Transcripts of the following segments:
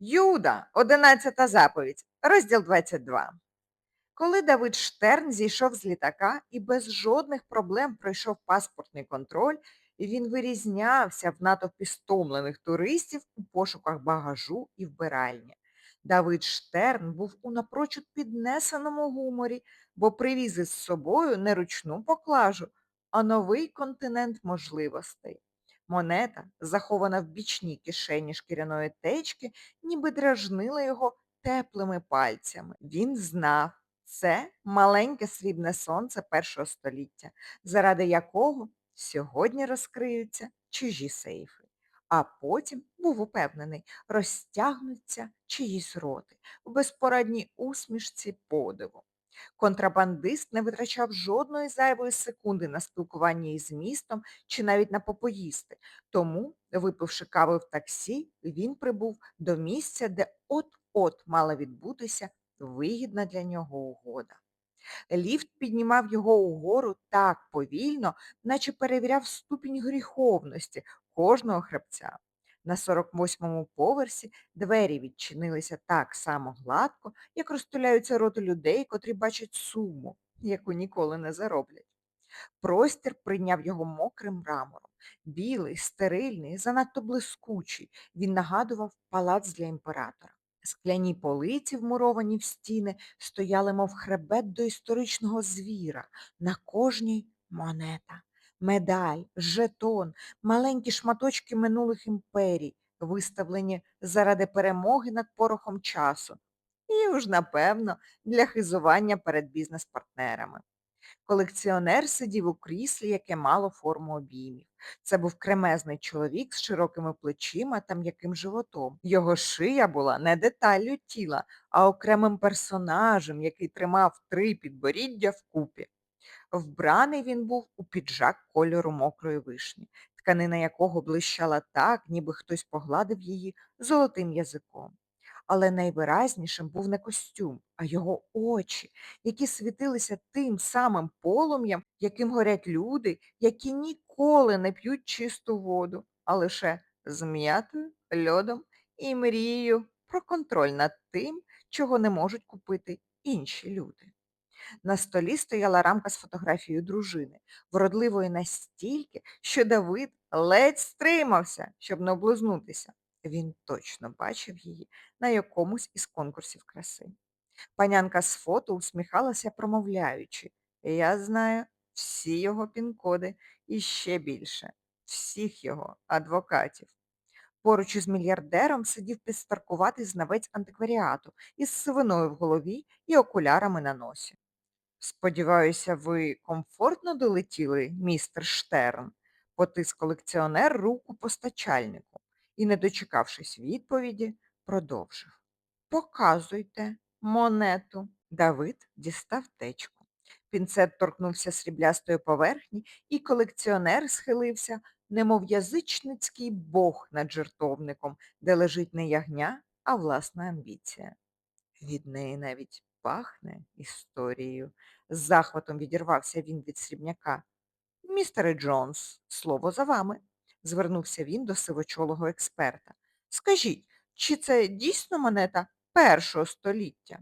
Юда, одинадцята заповідь, розділ 22. Коли Давид Штерн зійшов з літака і без жодних проблем пройшов паспортний контроль, він вирізнявся в натовпі стомлених туристів у пошуках багажу і вбиральні. Давид Штерн був у напрочуд піднесеному гуморі, бо привіз із собою не ручну поклажу, а новий континент можливостей. Монета, захована в бічній кишені шкіряної течки, ніби дражнила його теплими пальцями. Він знав, це маленьке срібне сонце першого століття, заради якого сьогодні розкриються чужі сейфи. А потім, був упевнений, розтягнуться чиїсь роти в безпорадній усмішці подиву. Контрабандист не витрачав жодної зайвої секунди на спілкування із містом чи навіть на попоїсти. Тому, випивши кави в таксі, він прибув до місця, де от-от мала відбутися вигідна для нього угода. Ліфт піднімав його угору так повільно, наче перевіряв ступінь гріховності кожного хребця. На 48-му поверсі двері відчинилися так само гладко, як розтуляються роти людей, котрі бачать суму, яку ніколи не зароблять. Простір прийняв його мокрим мрамором. Білий, стерильний, занадто блискучий. Він нагадував палац для імператора. Скляні полиці, вмуровані в стіни, стояли, мов хребет до історичного звіра, на кожній монета. Медаль, жетон, маленькі шматочки минулих імперій, виставлені заради перемоги над порохом часу. І уж, напевно, для хизування перед бізнес-партнерами. Колекціонер сидів у кріслі, яке мало форму обіймів. Це був кремезний чоловік з широкими плечима та м'яким животом. Його шия була не деталлю тіла, а окремим персонажем, який тримав три підборіддя вкупі. Вбраний він був у піджак кольору мокрої вишні, тканина якого блищала так, ніби хтось погладив її золотим язиком але найвиразнішим був не костюм, а його очі, які світилися тим самим полум'ям, яким горять люди, які ніколи не п'ють чисту воду, а лише з м'ятою, льодом і мрією про контроль над тим, чого не можуть купити інші люди. На столі стояла рамка з фотографією дружини, вродливої настільки, що Давид ледь стримався, щоб не облизнутися. Він точно бачив її на якомусь із конкурсів краси. Панянка з фото усміхалася, промовляючи, я знаю всі його пін-коди і ще більше, всіх його адвокатів. Поруч із мільярдером сидів підстаркуватий знавець антикваріату із сивиною в голові і окулярами на носі. Сподіваюся, ви комфортно долетіли, містер Штерн, потис колекціонер руку постачальнику і, не дочекавшись відповіді, продовжив. Показуйте монету. Давид дістав течку. Пінцет торкнувся сріблястої поверхні, і колекціонер схилився, немов язичницький бог над жертовником, де лежить не ягня, а власна амбіція. Від неї навіть пахне історією. З захватом відірвався він від срібняка. Містере Джонс, слово за вами, звернувся він до сивочолого експерта. Скажіть, чи це дійсно монета першого століття?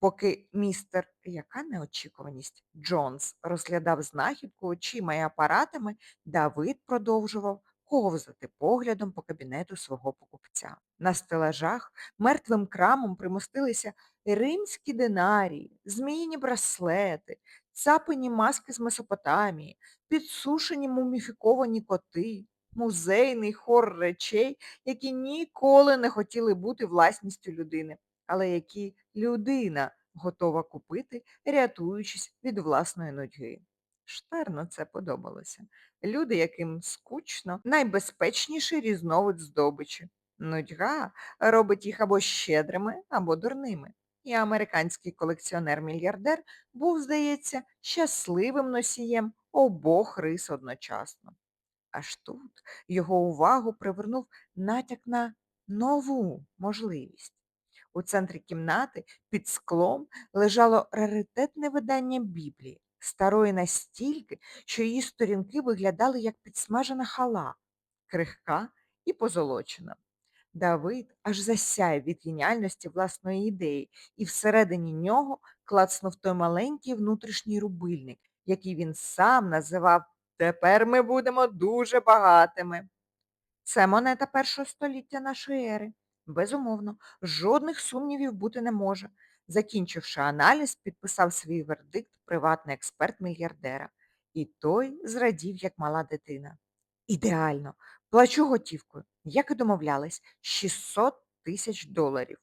Поки містер, яка неочікуваність, Джонс розглядав знахідку очима і апаратами, Давид продовжував ковзати поглядом по кабінету свого покупця. На стелажах мертвим крамом примостилися римські динарії, зміїні браслети, цапані маски з Месопотамії, підсушені муміфіковані коти, музейний хор речей, які ніколи не хотіли бути власністю людини, але які людина готова купити, рятуючись від власної нудьги. Штерну це подобалося. Люди, яким скучно, найбезпечніший різновид здобичі. Нудьга робить їх або щедрими, або дурними. І американський колекціонер-мільярдер був, здається, щасливим носієм обох рис одночасно. Аж тут його увагу привернув натяк на нову можливість. У центрі кімнати під склом лежало раритетне видання Біблії, старої настільки, що її сторінки виглядали як підсмажена хала, крихка і позолочена. Давид аж засяяв від геніальності власної ідеї, і всередині нього клацнув той маленький внутрішній рубильник, який він сам називав «Тепер ми будемо дуже багатими». Це монета першого століття нашої ери. Безумовно, жодних сумнівів бути не може. Закінчивши аналіз, підписав свій вердикт приватний експерт мільярдера. І той зрадів, як мала дитина. Ідеально. Плачу готівкою, як і домовлялись, 600 тисяч доларів.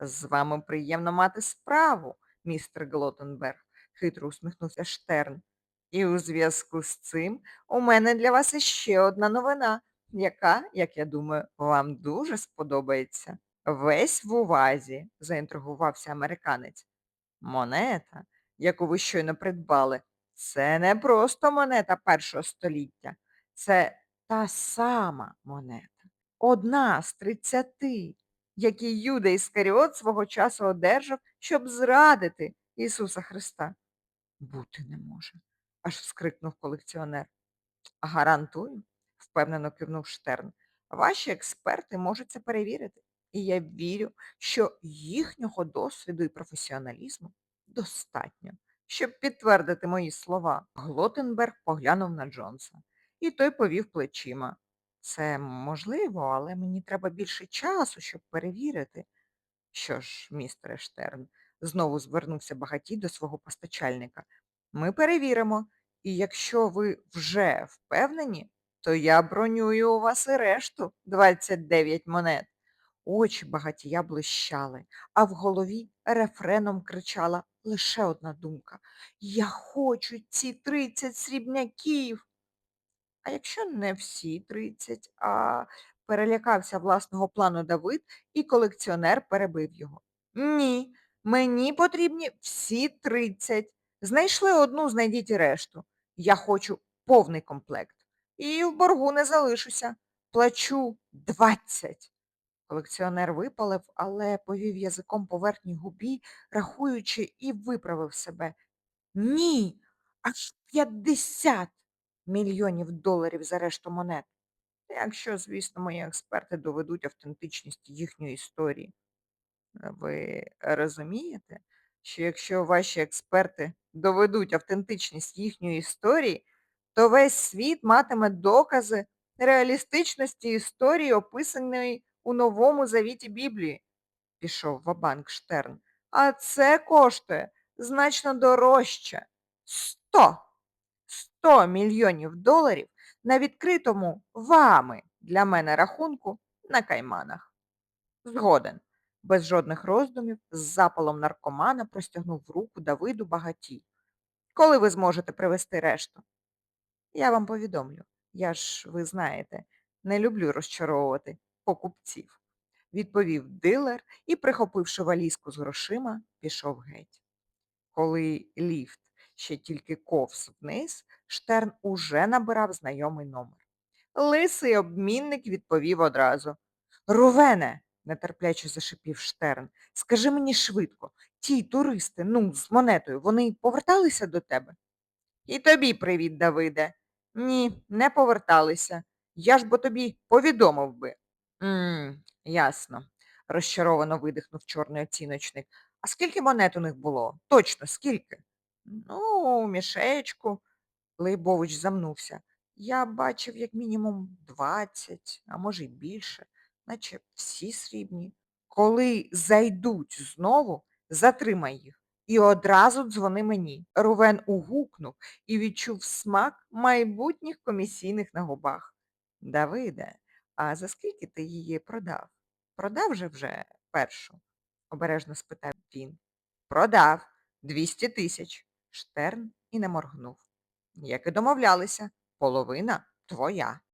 З вами приємно мати справу, містер Глотенберг, хитро усміхнувся Штерн. І у зв'язку з цим у мене для вас іще одна новина, яка, як я думаю, вам дуже сподобається. Весь в увазі, заінтригувався американець. Монета, яку ви щойно придбали, це не просто монета першого століття. Це та сама монета. Одна з тридцяти, які Юда Іскаріот свого часу одержав, щоб зрадити Ісуса Христа. Бути не може, аж вскрикнув колекціонер. Гарантую, впевнено кивнув Штерн. Ваші експерти можуть це перевірити. І я вірю, що їхнього досвіду і професіоналізму достатньо, щоб підтвердити мої слова. Глотенберг поглянув на Джонса, і той повів плечима. Це можливо, але мені треба більше часу, щоб перевірити. Що ж, містере Штерн, знову звернувся багатій до свого постачальника. Ми перевіримо, і якщо ви вже впевнені, то я бронюю у вас і решту 29 монет. Очі багатія блищали, а в голові рефреном кричала лише одна думка. Я хочу ці 30 срібняків. А якщо не всі 30, а перелякався власного плану Давид, і колекціонер перебив його. Ні, мені потрібні всі 30. Знайшли одну, знайдіть і решту. Я хочу повний комплект. І в боргу не залишуся. Плачу 20. Колекціонер випалив, але повів язиком по верхній губі, рахуючи, і виправив себе. Ні, аж 50 мільйонів доларів за решту монет. Якщо, звісно, мої експерти доведуть автентичність їхньої історії. Ви розумієте, що якщо ваші експерти доведуть автентичність їхньої історії, то весь світ матиме докази реалістичності історії, описаної у Новому Завіті Біблії, пішов Вабанк Штерн. А це коштує значно дорожче. Сто! Сто мільйонів доларів на відкритому вами для мене рахунку на кайманах. Згоден. Без жодних роздумів, з запалом наркомана простягнув руку Давиду багатій. Коли ви зможете привезти решту? Я вам повідомлю. Я ж, ви знаєте, не люблю розчаровувати покупців, відповів дилер і, прихопивши валізку з грошима, пішов геть. Коли ліфт ще тільки ковз вниз, Штерн уже набирав знайомий номер. Лисий обмінник відповів одразу. Рувене, нетерпляче зашипів Штерн, скажи мені швидко, ті туристи, ну, з монетою, вони поверталися до тебе? І тобі привіт, Давиде. Ні, не поверталися. Я ж бо тобі повідомив би. Мм, ясно, розчаровано видихнув чорний оціночник. А скільки монет у них було? Точно, скільки? Ну, мішечку. Лейбович замнувся. Я бачив як мінімум 20, а може й більше, наче всі срібні. Коли зайдуть знову, затримай їх і одразу дзвони мені. Рувен угукнув і відчув смак майбутніх комісійних на губах. Давиде, а за скільки ти її продав? Продав же вже першу? обережно спитав він. Продав. Двісті тисяч. Штерн і не моргнув. Як і домовлялися, половина твоя.